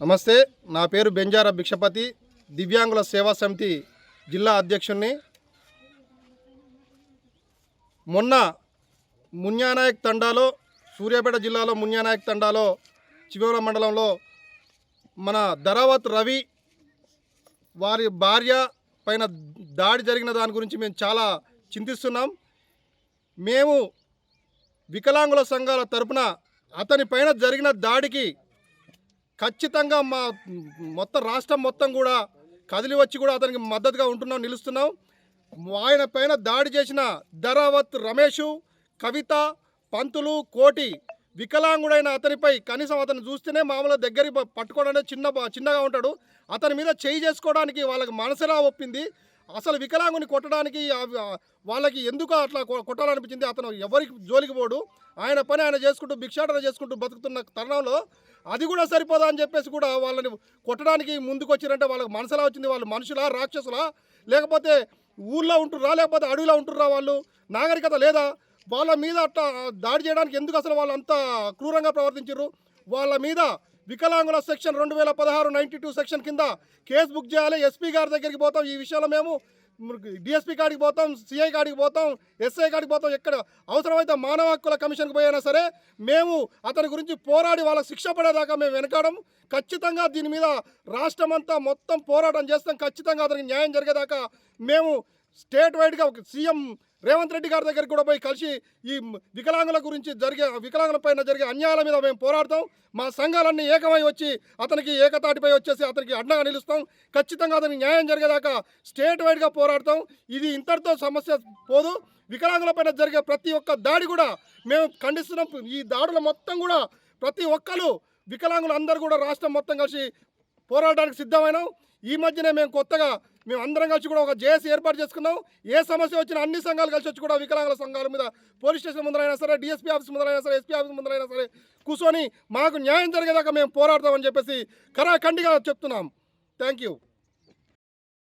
నమస్తే నా పేరు బెంజారా భిక్షపతి దివ్యాంగుల సేవా సమితి జిల్లా అధ్యక్షుణ్ణి. మొన్న మున్యానాయక్ తండాలో సూర్యాపేట జిల్లాలో మున్యానాయక్ తండాలో చివర మండలంలో మన ధరావత్ రవి వారి భార్య పైన దాడి జరిగిన దాని గురించి మేము చాలా చింతిస్తున్నాం. మేము వికలాంగుల సంఘాల తరపున అతని పైన జరిగిన దాడికి ఖచ్చితంగా మా మొత్తం రాష్ట్రం మొత్తం కూడా కదిలి వచ్చి కూడా అతనికి మద్దతుగా ఉంటున్నాం నిలుస్తున్నాం. ఆయన పైన దాడి చేసిన ధరావత్ రమేషు కవిత పంతులు కోటి వికలాంగుడైన అతనిపై కనీసం అతను చూస్తేనే మామూలుగా దగ్గరికి పట్టుకోవడానికి చిన్న చిన్నగా ఉంటాడు. అతని మీద చేయి చేసుకోవడానికి వాళ్ళకి మనసులా ఒప్పింది. అసలు వికలాంగుని కొట్టడానికి వాళ్ళకి ఎందుకు అట్లా కొట్టాలనిపించింది? అతను ఎవరికి జోలికి పోడు? ఆయన పని ఆయన చేసుకుంటూ భిక్షాటన చేసుకుంటూ బతుకుతున్న తరుణంలో అది కూడా సరిపోదా అని చెప్పేసి కూడా వాళ్ళని కొట్టడానికి ముందుకు వచ్చిరంటే వాళ్ళకి మనసులా వచ్చింది. వాళ్ళు మనుషులా రాక్షసులా లేకపోతే ఊళ్ళో ఉంటుర్రా లేకపోతే అడవిలో ఉంటుర్రా వాళ్ళు? నాగరికత లేదా? వాళ్ళ మీద అట్లా దాడి చేయడానికి ఎందుకు అసలు వాళ్ళు అంత క్రూరంగా ప్రవర్తించారు వాళ్ళ మీద వికలాంగుల సెక్షన్ రెండు వేల పదహారు నైంటీ టూ సెక్షన్ కింద కేసు బుక్ చేయాలి. ఎస్పీ గారి దగ్గరికి పోతాం. ఈ విషయంలో మేము డిఎస్పీ కాడికి పోతాం సిఐ కాడికి పోతాం ఎస్ఐ కాడికి పోతాం ఎక్కడ అవసరమైతే మానవ హక్కుల కమిషన్కి పోయినా సరే మేము అతని గురించి పోరాడి వాళ్ళకి శిక్ష పడేదాకా మేము వెనకాడం. ఖచ్చితంగా దీని మీద రాష్ట్రం అంతా మొత్తం పోరాటం చేస్తాం. ఖచ్చితంగా అతనికి న్యాయం జరిగేదాకా మేము స్టేట్ వైడ్గా ఒక సీఎం రేవంత్ రెడ్డి గారి దగ్గరికి కూడా పోయి కలిసి ఈ వికలాంగుల గురించి జరిగే వికలాంగుల పైన జరిగే అన్యాయాల మీద మేము పోరాడతాం. మా సంఘాలన్నీ ఏకమై వచ్చి అతనికి ఏకతాటిపై వచ్చేసి అతనికి అండగా నిలుస్తాం. ఖచ్చితంగా అతనికి న్యాయం జరిగేదాకా స్టేట్ వైడ్గా పోరాడతాం. ఇది ఇంతటితో సమస్య పోదు. వికలాంగుల పైన జరిగే ప్రతి ఒక్క దాడి కూడా మేము ఖండిస్తున్నాం. ఈ దాడుల మొత్తం కూడా ప్రతి ఒక్కరు వికలాంగులు అందరూ కూడా రాష్ట్రం మొత్తం కలిసి పోరాడడానికి సిద్ధమైనాం. ఈ మధ్యనే మేము కొత్తగా మేము అందరం కలిసి కూడా ఒక జేఏసీ ఏర్పాటు చేసుకున్నాం. ఏ సమస్య వచ్చినా అన్ని సంఘాలు కలిసి వచ్చి కూడా వికలాంగుల సంఘాల మీద పోలీస్ స్టేషన్ ముందరైనా సరే డిఎస్పీ ఆఫీస్ ముందరైనా సరే ఎస్పీ ఆఫీస్ ముందరైనా సరే కూర్చొని మాకు న్యాయం జరిగేదాకా మేము పోరాడతామని చెప్పేసి కరాఖండిగా చెప్తున్నాం. Thank you.